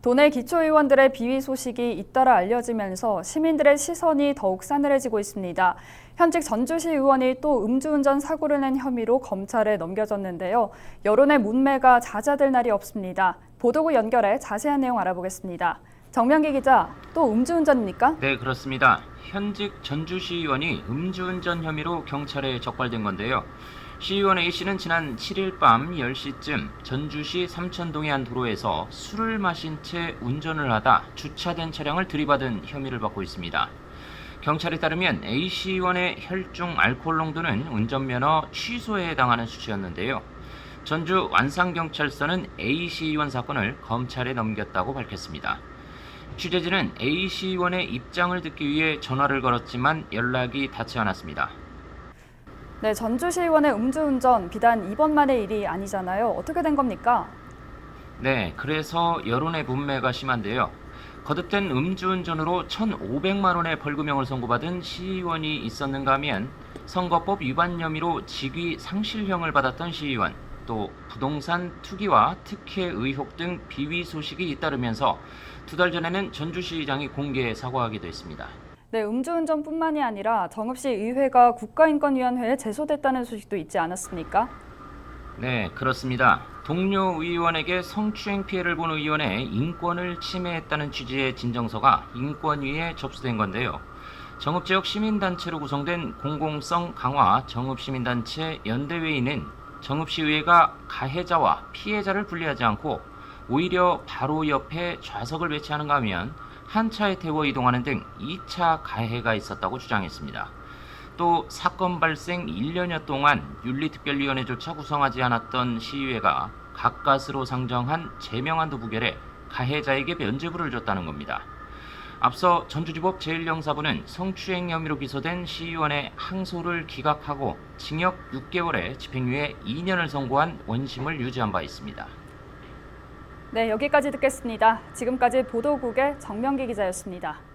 도내 기초의원들의 비위 소식이 잇따라 알려지면서 시민들의 시선이 더욱 싸늘해지고 있습니다. 현직 전주시 의원이 또 음주운전 사고를 낸 혐의로 검찰에 넘겨졌는데요. 여론의 문매가 잦아들 날이 없습니다. 보도국 연결해 자세한 내용 알아보겠습니다. 정명기 기자, 또 음주운전입니까? 네, 그렇습니다. 현직 전주시 의원이 음주운전 혐의로 경찰에 적발된 건데요. 시의원 A씨는 지난 7일 밤 10시쯤 전주시 삼천동의 한 도로에서 술을 마신 채 운전을 하다 주차된 차량을 들이받은 혐의를 받고 있습니다. 경찰에 따르면 A 시의원의 혈중 알코올 농도는 운전면허 취소에 해당하는 수치였는데요. 전주 완산경찰서는 A 시의원 사건을 검찰에 넘겼다고 밝혔습니다. 취재진은 A 시의원의 입장을 듣기 위해 전화를 걸었지만 연락이 닿지 않았습니다. 네, 전주시의원의 음주운전 비단 이번 만의 일이 아니잖아요. 어떻게 된 겁니까? 네, 그래서 여론의 분매가 심한데요. 거듭된 음주운전으로 1,500만 원의 벌금형을 선고받은 시의원이 있었는가 하면 선거법 위반 혐의로 직위 상실형을 받았던 시의원, 또 부동산 투기와 특혜 의혹 등 비위 소식이 잇따르면서 두 달 전에는 전주시장이 공개 사과하기도 했습니다. 네, 음주운전뿐만이 아니라 정읍시 의회가 국가인권위원회에 제소됐다는 소식도 있지 않았습니까? 네, 그렇습니다. 동료 의원에게 성추행 피해를 본 의원의 인권을 침해했다는 취지의 진정서가 인권위에 접수된 건데요. 정읍지역 시민단체로 구성된 공공성 강화 정읍시민단체 연대회의는 정읍시의회가 가해자와 피해자를 분리하지 않고 오히려 바로 옆에 좌석을 배치하는가 하면 한 차에 태워 이동하는 등 2차 가해가 있었다고 주장했습니다. 또 사건 발생 1년여 동안 윤리특별위원회조차 구성하지 않았던 시의회가 가까스로 상정한 제명안도 부결해 가해자에게 면죄부를 줬다는 겁니다. 앞서 전주지법 제1형사부는 성추행 혐의로 기소된 시의원의 항소를 기각하고 징역 6개월에 집행유예 2년을 선고한 원심을 유지한 바 있습니다. 네, 여기까지 듣겠습니다. 지금까지 보도국의 정명기 기자였습니다.